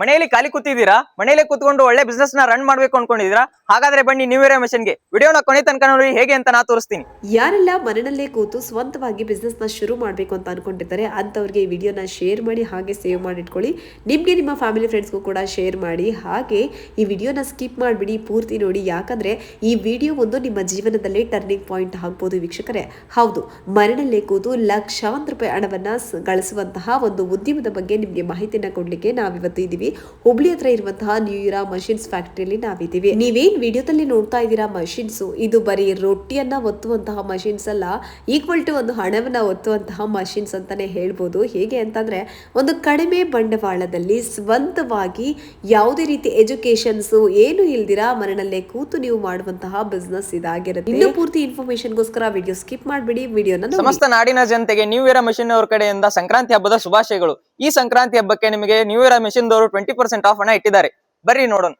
ಮನೆಯಲ್ಲಿ ಖಾಲಿ ಕೂತಿದ್ದೀರಾ? ಮನೆಯಲ್ಲೇ ಕೂತ್ಕೊಂಡು ಒಳ್ಳೆ ಬಿಸ್ನೆಸ್ನ ರನ್ ಮಾಡ್ಬೇಕು ಅನ್ಕೊಂಡಿದ್ದೀರಾ? ಹಾಗಾದ್ರೆ ಬನ್ನಿ ನ್ಯೂ ಇಯರ್ ಮಿಷನ್ಗೆ ವಿಡಿಯೋನ ಕೊನೆ ತನಕ ನೋಡಿ, ಹೇಗೆ ಅಂತ ನಾ ತೋರಿಸ್ತೀನಿ. ಯಾರೆಲ್ಲ ಮನೆಯಲ್ಲೇ ಕೂತು ಸ್ವಂತವಾಗಿ ಬಿಸ್ನೆಸ್ನ ಶುರು ಮಾಡಬೇಕು ಅಂತ ಅನ್ಕೊಂಡಿರ್ತಾರೆ ಅಂತವ್ರಿಗೆ ಈ ವಿಡಿಯೋನ ಶೇರ್ ಮಾಡಿ, ಹಾಗೆ ಸೇವ್ ಮಾಡಿ ಇಟ್ಕೊಳ್ಳಿ. ನಿಮಗೆ ನಿಮ್ಮ ಫ್ಯಾಮಿಲಿ ಫ್ರೆಂಡ್ಸ್ಗೂ ಕೂಡ ಶೇರ್ ಮಾಡಿ, ಹಾಗೆ ಈ ವಿಡಿಯೋನ ಸ್ಕಿಪ್ ಮಾಡಿಬಿಡಿ, ಪೂರ್ತಿ ನೋಡಿ. ಯಾಕಂದ್ರೆ ಈ ವಿಡಿಯೋ ಒಂದು ನಿಮ್ಮ ಜೀವನದಲ್ಲಿ ಟರ್ನಿಂಗ್ ಪಾಯಿಂಟ್ ಆಗ್ಬೋದು ವೀಕ್ಷಕರೇ. ಹೌದು, ಮನೆಯಲ್ಲೇ ಕೂತು ಲಕ್ಷಾಂತರ ರೂಪಾಯಿ ಹಣವನ್ನ ಗಳಿಸುವಂತಹ ಒಂದು ಉದ್ಯಮದ ಬಗ್ಗೆ ನಿಮಗೆ ಮಾಹಿತಿನ ಕೊಡ್ಲಿಕ್ಕೆ ನಾವಿವತ್ತು ಇದ್ದೀವಿ ಹುಬ್ಳಿ ಹತ್ರ ಇರುವಂತಹ ನ್ಯೂ ಇರಾ ಮಷಿನ್ಸ್ ಫ್ಯಾಕ್ಟರಿಯಲ್ಲಿ ನಾವಿದ್ದೀವಿ. ನೀವೇನ್ ವಿಡಿಯೋದಲ್ಲಿ ನೋಡ್ತಾ ಇದ್ದೀರಾ ಮಷಿನ್ಸ್ ಇದು ಬರೀ ರೊಟ್ಟಿಯನ್ನ ಒತ್ತುವಂತಹ ಮಷಿನ್ಸ್ ಅಲ್ಲ ಈಕ್ವಲ್ ಟು ಒಂದು ಹಣವನ್ನ ಒತ್ತುವಂತಹ ಮಷಿನ್ಸ್ ಅಂತಾನೆ ಹೇಳ್ಬೋದು. ಹೇಗೆ ಅಂತಂದ್ರೆ, ಒಂದು ಕಡಿಮೆ ಬಂಡವಾಳದಲ್ಲಿ ಸ್ವಂತವಾಗಿ ಯಾವುದೇ ರೀತಿ ಎಜುಕೇಶನ್ಸ್ ಏನು ಇಲ್ದಿರಾ ಮನೆಯಲ್ಲೇ ಕೂತು ನೀವು ಮಾಡುವಂತಹ ಬಿಸ್ನೆಸ್ ಇದಾಗಿರುತ್ತೆ. ಇನ್ನು ಪೂರ್ತಿ ಇನ್ಫಾರ್ಮೇಶನ್ಗೋಸ್ಕರ ವಿಡಿಯೋ ಸ್ಕಿಪ್ ಮಾಡ್ಬಿಡಿ. ವಿಡಿಯೋನ ಸಮಸ್ತ ನಾಡಿನ ಜನತೆಗೆ ನ್ಯೂ ಇಯರ್ ಮಷಿನ್ ಅವ್ರ ಕಡೆಯಿಂದ ಸಂಕ್ರಾಂತಿ ಹಬ್ಬದ ಶುಭಾಶಯಗಳು. ಈ ಸಂಕ್ರಾಂತಿ ಹಬ್ಬಕ್ಕೆ ನಿಮಗೆ ನ್ಯೂ ಇಯರ್ ಮಿಷನ್ ದವರು ಟ್ವೆಂಟಿ ಪರ್ಸೆಂಟ್ ಆಫ್ ಹಣ ಇಟ್ಟಿದ್ದಾರೆ. ಬರ್ರಿ ನೋಡೋಣ.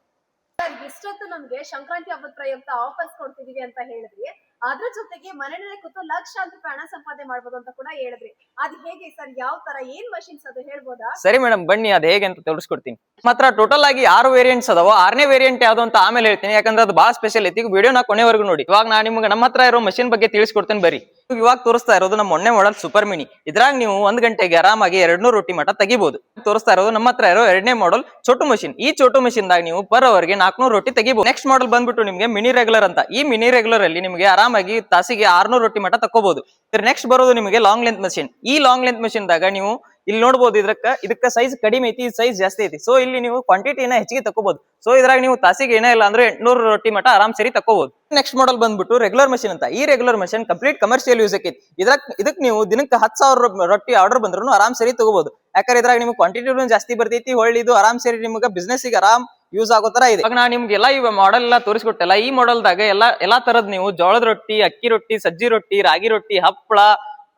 ಸರ್ ಇಷ್ಟೊತ್ತು ನಮ್ಗೆ ಸಂಕ್ರಾಂತಿ ಹಬ್ಬದ ಪ್ರಯುಕ್ತ ಆಫರ್ಸ್ ಕೊಡ್ತಿದೀವಿ ಅಂತ ಹೇಳಿದ್ರಿ. ಅದ್ರ ಜೊತೆಗೆ ಮನೆಯಲ್ಲೇ ಕೂತು ಲಕ್ಷಾಂತರ ರೂಪಾಯಿ ಹಣ ಸಂಪಾದನೆ ಮಾಡಬಹುದು ಅಂತ ಕೂಡ ಹೇಳಿದ್ರಿ. ಅದ್ ಹೇಗೆ ಸರ್ ಯಾವ ತರ ಏನ್ ಮಷಿನ್ಸ್ ಅದು ಹೇಳ್ಬೋದಾ? ಸರಿ ಮೇಡಮ್ ಬನ್ನಿ ಅದ್ ಹೇಗೆ ಅಂತ ತೋರಿಸ್ಕೊಡ್ತೀನಿ. ಮಾತ್ರ ಟೋಟಲ್ ಆಗಿ ಆರು ವೇರಿಯಂಟ್ಸ್ ಅದಾವ. ಆರನೇ ವೇರಿಯಂಟ್ ಯಾವ್ದು ಅಂತ ಆಮೇಲೆ ಹೇಳ್ತೀನಿ. ಯಾಕಂದ್ರೆ ಅದು ಬಹಳ ಸ್ಪೆಷಲ್ ಐತಿ. ವಿಡಿಯೋನ ಕೊನೆವರೆಗೂ ನೋಡಿ. ಇವಾಗ ನಾನು ನಿಮ್ಗೆ ನಮ್ಮ ಹತ್ರ ಇರೋ ಮಷಿನ್ ಬಗ್ಗೆ ತಿಳಿಸ್ಕೊಡ್ತೇನೆ. ಬರಿ ಇವಾಗ ತೋರಿಸ್ತಾ ಇರೋದು ನಮ್ಮ ಮೊನ್ನೆ ಮಾಡಲ್ ಸೂಪರ್ ಮಿನಿ ಇದ್ರಾಗ ನೀವು ಒಂದ್ ಗಂಟೆಗೆ ಆರಾಮಾಗಿ ಎರಡ್ನೂರು ರೊಟ್ಟಿ ಮಠ ತೆಗಿಬಹುದು ತೋರಿಸ್ತಾ ಇರೋದು ನಮ್ಮ ಹತ್ರ ಇರೋ ಎರಡನೇ ಮಾಡಲ್ ಚೋಟು ಮಷಿನ್ ಈ ಚೋಟು ಮಷಿನ್ ದಾಗ ನೀವು ಪರ್ ಅವರ್ಗೆ ನಾಲ್ಕನೂರು ರೊಟ್ಟಿ ತೆಗಿಬಹುದು ನೆಕ್ಸ್ಟ್ ಮಾಡಲ್ ಬಂದ್ಬಿಟ್ಟು ನಿಮಗೆ ಮಿನಿ ರೆಗ್ಯುಲರ್ ಅಂತ. ಈ ಮಿನಿ ರೆಗ್ಯುಲರ್ ಅಲ್ಲಿ ನಿಮಗೆ ಆರಾಮಾಗಿ ತಾಸಿಗೆ ಆರ್ನೂರು ರೊಟ್ಟಿ ಮಠ ತಕೋಬಹುದು ನೆಕ್ಸ್ಟ್ ಬರೋದು ನಿಮಗೆ ಲಾಂಗ್ ಲೆಂತ್ ಮಷಿನ್ ಈ ಲಾಂಗ್ ಲೆಂತ್ ಮಷಿನ್ ದಾಗ ನೀವು ಇಲ್ಲಿ ನೋಡಬಹುದು ಇದ್ರಕ್ಕ, ಇದಕ್ಕ ಸೈಜ್ ಕಡಿಮೆ ಐತಿ ಸೈಜ್ ಜಾಸ್ತಿ ಐತಿ. ಸೊ ಇಲ್ಲಿ ನೀವು ಕ್ವಾಂಟಿಟಿನ ಹೆಚ್ಚಿಗೆ ತಕೋಬಹುದು ಸೊ ಇದ್ರಾಗ ನೀವು ತಾಸಿಗೆ ಏನೇ ಇಲ್ಲ ಅಂದ್ರೆ ಎಂಟ್ನೂರು ರೊಟ್ಟಿ ಮಟ ಆರಾಮ್ ಸರಿ ತಕೋಬಹುದು ನೆಕ್ಸ್ಟ್ ಮಾಡಲ್ ಬಂದ್ಬಿಟ್ಟು ರೆಗ್ಯುಲರ್ ಮಷಿನ್ ಅಂತ. ಈ regular machine complete commercial use ಐತಿ. ಇದ್ರಾಗ ಇದಕ್ಕೆ ನೀವು ದಿನಕ್ಕೆ ಹತ್ತು ಸಾವಿರ ರೊಟ್ಟಿ ಆರ್ಡರ್ ಬಂದ್ರು ಆರಾಮ್ ಸರಿ ತಗೋಬಹುದು ಯಾಕಂದ್ರೆ ಇದ್ರಾಗ ನಿಮ್ಗೆ ಕ್ವಾಂಟಿಟಿ ಜಾಸ್ತಿ ಬರ್ತೈತಿ ಹೊಳ್ಳಿ ಇದು ಆರಾಮ್ ಸರಿ ನಿಮ್ಗೆ ಬಿಸ್ನೆಸ್ಗೆ ಆರಾಮ್ ಯೂಸ್ ಆಗೋ ತರ ಇದೆ. ನಾ ನಿಮ್ಗೆಲ್ಲ ಈ ಮಾಡೆಲ್ ಎಲ್ಲ ತೋರಿಸ್ಕೊಟ್ಟೆಲ್ಲ, ಈ ಮಾಡಲ್ದಾಗ ದಾಗ ಎಲ್ಲಾ ಎಲ್ಲಾ ತರದ್ ನೀವು ಜೋಳದ ರೊಟ್ಟಿ, ಅಕ್ಕಿ ರೊಟ್ಟಿ, ಸಜ್ಜಿ ರೊಟ್ಟಿ, ರಾಗಿ ರೊಟ್ಟಿ ಹಪ್ಪಳ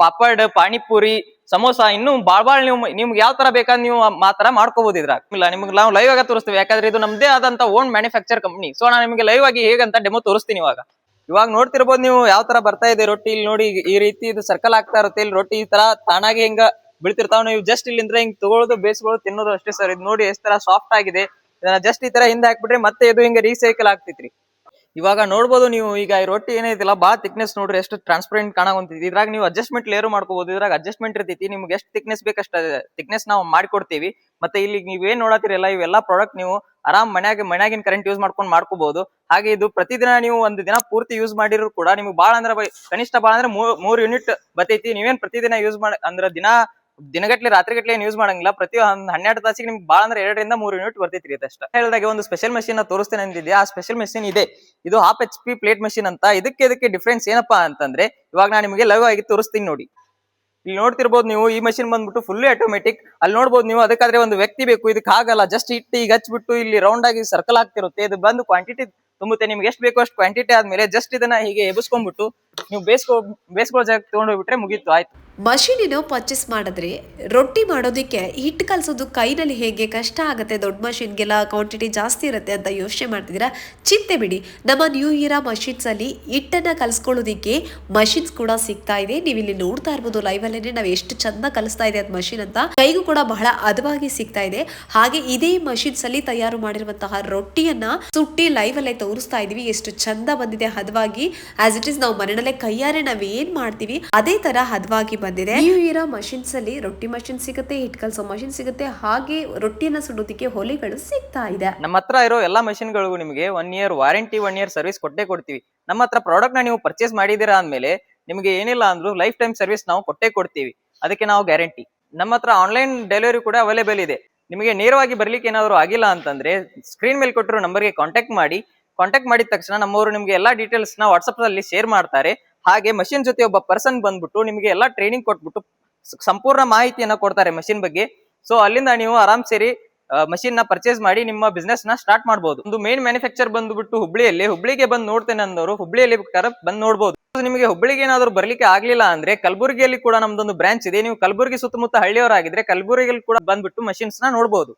ಪಾಪಡ್ ಪಾನಿಪುರಿ, ಸಮೋಸ ಇನ್ನು ಬಾಳ್ ಬಾಳ್ ನೀವು ನಿಮ್ಗೆ ಯಾವ ತರ ಬೇಕಾದ್ ನೀವು ಮಾತ್ರ ಮಾಡ್ಕೋಬಹುದು ಇದ್ರಾಗ. ಇಲ್ಲ, ನಿಮ್ಗೆ ನಾವು ಲೈವ್ ಆಗ ತೋರಿಸ್ತೀವಿ. ಯಾಕಂದ್ರೆ ಇದು ನಮ್ದೇ ಆದಂತ ಓನ್ ಮ್ಯಾನುಫ್ಯಾಕ್ಚರ್ ಕಂಪ್ನಿ ಸೊ ನಾನು ನಿಮಗೆ ಲೈವ್ ಆಗಿ ಹೇಗಂತ ಡೆಮೋ ತೋರಿಸ್ತೀನಿ ಇವಾಗ. ಇವಾಗ ನೋಡ್ತಿರ್ಬೋದು ನೀವು ಯಾವ ತರ ಬರ್ತಾ ಇದೆ ರೊಟ್ಟಿ. ಇಲ್ಲಿ ನೋಡಿ ಈ ರೀತಿ ಇದು ಸರ್ಕಲ್ ಆಗ್ತಾ ಇರುತ್ತೆ. ಇಲ್ಲಿ ರೊಟ್ಟಿ ಈ ತರ ತಾನಾಗಿ ಹಿಂಗ ಬೀಳ್ತಿರ್ತಾವ. ನೀವು ಜಸ್ಟ್ ಇಲ್ಲಿಂದ ಹಿಂಗ್ ತಗೊಳ್ಳೋದು, ಬೇಯಿಸ್ಕೊಳ್ಳೋದು, ತಿನ್ನೋದು ಅಷ್ಟೇ ಸರ್ ಇದು ನೋಡಿ ಎಷ್ಟ್ ತರ ಸಾಫ್ಟ್ ಆಗಿದೆ. ಇದನ್ನ ಜಸ್ಟ್ ಈ ತರ ಹಿಂದೆ ಹಾಕ್ಬಿಟ್ರೆ ಮತ್ತೆ ಇದು ಹಿಂಗ ರೀಸೈಕಲ್ ಆಗ್ತೈತ್ರಿ. ಇವಾಗ ನೋಡ್ಬೋದು ನೀವು, ಈಗ ಈ ರೊಟ್ಟಿ ಏನೈತಿಲ್ಲ, ಬಾ ಥಿಕ್ನೆಸ್ ನೋಡ್ರಿ, ಎಷ್ಟು ಟ್ರಾನ್ಸ್ಪರೆಂಟ್ ಕಾಣಕೊಂತೈತಿ ಇದ್ರಾಗ ನೀವು ಅಡ್ಜಸ್ಟ್ಮೆಂಟ್ ಲೇರು ಮಾಡ್ಕೋಬಹುದು ಇದ್ರಾಗ ಅಡ್ಜಸ್ಟ್ಮೆಂಟ್ ಇರ್ತೈತಿ, ನಿಮ್ಗೆ ಎಷ್ಟು ಥಿಕ್ನೆಸ್ ಬೇಕಷ್ಟ ಥಿಕ್ನೆಸ್ ನಾವು ಮಾಡಿಕೊಡ್ತೀವಿ. ಮತ್ತೆ ಇಲ್ಲಿ ನೀವೇನ್ ನೋಡತ್ತಿರಲ್ಲ ಇವೆಲ್ಲ ಪ್ರಾಡಕ್ಟ್ ನೀವು ಆರಾಮ್ ಮನ್ಯಾಗ, ಮನ್ಯಾಗಿನ ಕರೆಂಟ್ ಯೂಸ್ ಮಾಡ್ಕೊಂಡು ಮಾಡ್ಕೋಬಹುದು ಹಾಗೆ ಇದು ಪ್ರತಿದಿನ ನೀವು ಒಂದು ದಿನ ಪೂರ್ತಿ ಯೂಸ್ ಮಾಡಿದ್ರು ಕೂಡ ನಿಮ್ಗೆ ಬಾಳ ಅಂದ್ರೆ ಕನಿಷ್ಠ ಬಾಳ ಅಂದ್ರೆ ಮೂರ್ ಮೂರ್ ಯೂನಿಟ್ ಬರ್ತೈತಿ ನೀವೇನ್ ಪ್ರತಿದಿನ ಯೂಸ್ ಮಾಡಿ ಅಂದ್ರೆ ದಿನ ದಿನಗಟ್ಲೆ ರಾತ್ರಿಗಟ್ಲೆ ಏನ್ ಯೂಸ್ ಮಾಡಂಗಿಲ್ಲ. ಪ್ರತಿ ಒಂದ್ ಹನ್ನೆರಡು ತಾಸಿಗೆ ನಿಮ್ಗೆ ಬಾಳ ಅಂದ್ರೆ ಎರಡರಿಂದ ಮೂರು ಯೂನಿಟ್ ಬರ್ತೈತ್ರಿ ಅದಷ್ಟ ಹೇಳಿದಾಗ ಒಂದು ಸ್ಪೆಷಲ್ ಮಷಿನ್ ತೋರಿಸ್ತೇನೆ ಅಂದಿದ್ದೆ ಆ ಸ್ಪೆಷಲ್ ಮಷಿನ್ ಇದೆ. ಇದು half H P plate machine ಅಂತ. ಇದಕ್ಕೆ ಇದಕ್ಕೆ ಡಿಫ್ರೆನ್ಸ್ ಏನಪ್ಪಾ ಅಂತಂದ್ರೆ, ಇವಾಗ ನಾನು ನಿಮಗೆ ಲೈವ್ ಆಗಿ ತೋರಿಸ್ತೀನಿ ನೋಡಿ. ಇಲ್ಲಿ ನೋಡ್ತಿರ್ಬೋದು ನೀವು, ಈ ಮಷಿನ್ ಬಂದ್ಬಿಟ್ಟು ಫುಲ್ಲಿ ಆಟೋಮೆಟಿಕ್ ಅಲ್ಲಿ ನೋಡ್ಬೋದು ನೀವು, ಅದಕ್ಕಾದ್ರೆ ಒಂದು ವ್ಯಕ್ತಿ ಬೇಕು. ಇದಕ್ಕೆ ಆಗಲ್ಲ. ಜಸ್ಟ್ ಇಟ್ಟು ಈಗ ಹಚ್ಬಿಟ್ಟು ಇಲ್ಲಿ ರೌಂಡ್ ಆಗಿ ಸರ್ಕಲ್ ಆಗ್ತಿರುತ್ತೆ. ಇದು ಬಂದು ಕ್ವಾಂಟಿಟಿ ತುಂಬುತ್ತೆ. ನಿಮ್ಗೆ ಎಷ್ಟು ಬೇಕೋ ಅಷ್ಟು ಕ್ವಾಂಟಿಟಿ ಆದ್ಮೇಲೆ ಜಸ್ಟ್ ಇದನ್ನ ಹೀಗೆ ಎಬ್ಸ್ಕೊಂಡ್ಬಿಟ್ಟು ನೀವು ಬೇಸ್ಕೋ ಬೇಯಿಸ್ಕೊಳ್ಳೋ ಜಾಗ ತಗೊಂಡೋಗ್ಬಿಟ್ರೆ ಮುಗೀತು, ಆಯ್ತು. ಮಷೀನಿನ ಪರ್ಚೇಸ್ ಮಾಡಿದ್ರೆ ರೊಟ್ಟಿ ಮಾಡೋದಕ್ಕೆ ಹಿಟ್ಟು ಕಲಸೋದು ಕೈನಲ್ಲಿ ಹೇಗೆ ಕಷ್ಟ ಆಗುತ್ತೆ, ದೊಡ್ಡ ಮಷಿನ್ಗೆಲ್ಲ ಕ್ವಾಂಟಿಟಿ ಜಾಸ್ತಿ ಇರುತ್ತೆ ಅಂತ ಯೋಚನೆ ಮಾಡ್ತಿದ್ದೀರಾ? ಚಿಂತೆ ಬಿಡಿ. ನಮ್ಮ ನ್ಯೂ ಇಯರ್ ಮಷಿನ್ಸಲ್ಲಿ ಹಿಟ್ಟನ್ನು ಕಲಿಸ್ಕೊಳ್ಳೋದಕ್ಕೆ ಮಷಿನ್ಸ್ ಕೂಡ ಸಿಗ್ತಾ ಇದೆ. ನೀವು ಇಲ್ಲಿ ನೋಡ್ತಾ ಇರ್ಬೋದು ಲೈವಲ್ಲೇ ನಾವು ಎಷ್ಟು ಚಂದ ಕಲಿಸ್ತಾ ಇದೆ ಅದು ಮಷಿನ್ ಅಂತ. ಕೈಗೂ ಕೂಡ ಬಹಳ ಹದವಾಗಿ ಸಿಗ್ತಾ ಇದೆ. ಹಾಗೆ ಇದೇ ಮಷಿನ್ಸ್ ಅಲ್ಲಿ ತಯಾರು ಮಾಡಿರುವಂತಹ ರೊಟ್ಟಿಯನ್ನ ಸುಟ್ಟಿ ಲೈವ್ ಅಲ್ಲೇ ತೋರಿಸ್ತಾ ಇದೀವಿ. ಎಷ್ಟು ಚಂದ ಬಂದಿದೆ ಹದವಾಗಿ ಆಸ್ ಇಟ್ ಈಸ್ ನಾವು ಮನೆಯಲ್ಲೇ ಕೈಯಾರೆ ನಾವ್ ಏನ್ ಮಾಡ್ತೀವಿ? ಅದೇ ತರ ಹದವಾಗಿ ಬಂದಿದೆ. ನೀವು ಇರೋ ಮಷಿನ್ಸ್ ಅಲ್ಲಿ ರೊಟ್ಟಿ ಮಷಿನ್ ಸಿಗುತ್ತೆ, ಹಿಟ್ ಕಲ್ಸೋ ಮಷಿನ್ ಸಿಗುತ್ತೆ, ಹಾಗೆ ರೊಟ್ಟಿಯನ್ನ ಸುಡೋದಕ್ಕೆ ಹೊಲಿಗಳು ಸಿಗ್ತಾ ಇದೆ. ನಮ್ಮ ಹತ್ರ ಇರೋ ಎಲ್ಲಾ ಮಷಿನ್ಗಳಿಗೂ ನಿಮಗೆ one year warranty one year service ಕೊಟ್ಟೇ ಕೊಡ್ತೀವಿ. ನಮ್ಮ ಹತ್ರ ಪ್ರಾಡಕ್ಟ್ನ ನೀವು ಪರ್ಚೇಸ್ ಮಾಡಿದೀರಾ ಅಂದ್ಮೇಲೆ ನಿಮಗೆ ಏನಿಲ್ಲ ಅಂದ್ರೂ ಲೈಫ್ ಟೈಮ್ ಸರ್ವಿಸ್ ನಾವು ಕೊಟ್ಟೇ ಕೊಡ್ತೀವಿ. ಅದಕ್ಕೆ ನಾವು ಗ್ಯಾರಂಟಿ ನಮ್ಮ ಹತ್ರ ಆನ್ಲೈನ್ ಡೆಲಿವರಿ ಕೂಡ ಅವೈಲೇಬಲ್ ಇದೆ. ನಿಮಗೆ ನೇರವಾಗಿ ಬರ್ಲಿಕ್ಕೆ ಏನಾದರೂ ಆಗಿಲ್ಲ ಅಂತಂದ್ರೆ ಸ್ಕ್ರೀನ್ ಮೇಲೆ ಕೊಟ್ಟಿರೋ ನಂಬರ್ಗೆ ಕಾಂಟ್ಯಾಕ್ಟ್ ಮಾಡಿ. ಕಾಂಟ್ಯಾಕ್ಟ್ ಮಾಡಿದ ತಕ್ಷಣ ನಮ್ಮವರು ನಿಮಗೆ ಎಲ್ಲಾ ಡೀಟೇಲ್ಸ್ನ ವಾಟ್ಸ್ಆಪ್ ಅಲ್ಲಿ ಶೇರ್ ಮಾಡ್ತಾರೆ. ಹಾಗೆ ಮಷಿನ್ ಜೊತೆ ಒಬ್ಬ ಪರ್ಸನ್ ಬಂದ್ಬಿಟ್ಟು ನಿಮಗೆ ಎಲ್ಲಾ ಟ್ರೈನಿಂಗ್ ಕೊಟ್ಬಿಟ್ಟು ಸಂಪೂರ್ಣ ಮಾಹಿತಿಯನ್ನ ಕೊಡ್ತಾರೆ ಮಷಿನ್ ಬಗ್ಗೆ. ಸೊ ಅಲ್ಲಿಂದ ನೀವು ಆರಾಮ್ ಸೇರಿ ಮಷಿನ್ನ ಪರ್ಚೇಸ್ ಮಾಡಿ ನಿಮ್ಮ ಬಿಸ್ನೆಸ್ನ ಸ್ಟಾರ್ಟ್ ಮಾಡಬಹುದು ಒಂದು ಮೇನ್ ಮ್ಯಾನುಫ್ಯಾಕ್ಚರ್ ಬಂದ್ಬಿಟ್ಟು ಹುಬ್ಳಿಯಲ್ಲಿ, ಹುಬ್ಳಿಗೆ ಬಂದು ನೋಡ್ತೇನೆ ಅಂದವರು ಹುಬ್ಳಿಯಲ್ಲಿ ಬಂದು ನೋಡಬಹುದು ನಿಮಗೆ ಹುಬ್ಳಿಗೆ ಏನಾದ್ರು ಬರ್ಲಿಕ್ಕೆ ಆಗ್ಲಿಲ್ಲ ಅಂದ್ರೆ ಕಲಬುರಗಿಯಲ್ಲಿ ಕೂಡ ನಮ್ದೊಂದು ಬ್ರಾಂಚ್ ಇದೆ. ನೀವು ಕಲಬುರಗಿ ಸುತ್ತಮುತ್ತ ಹಳ್ಳಿಯವರಾಗಿದ್ರೆ ಕಲಬುರಗಿಯಲ್ಲಿ ಕೂಡ ಬಂದ್ಬಿಟ್ಟು ಮಷಿನ್ಸ್ನ ನೋಡಬಹುದು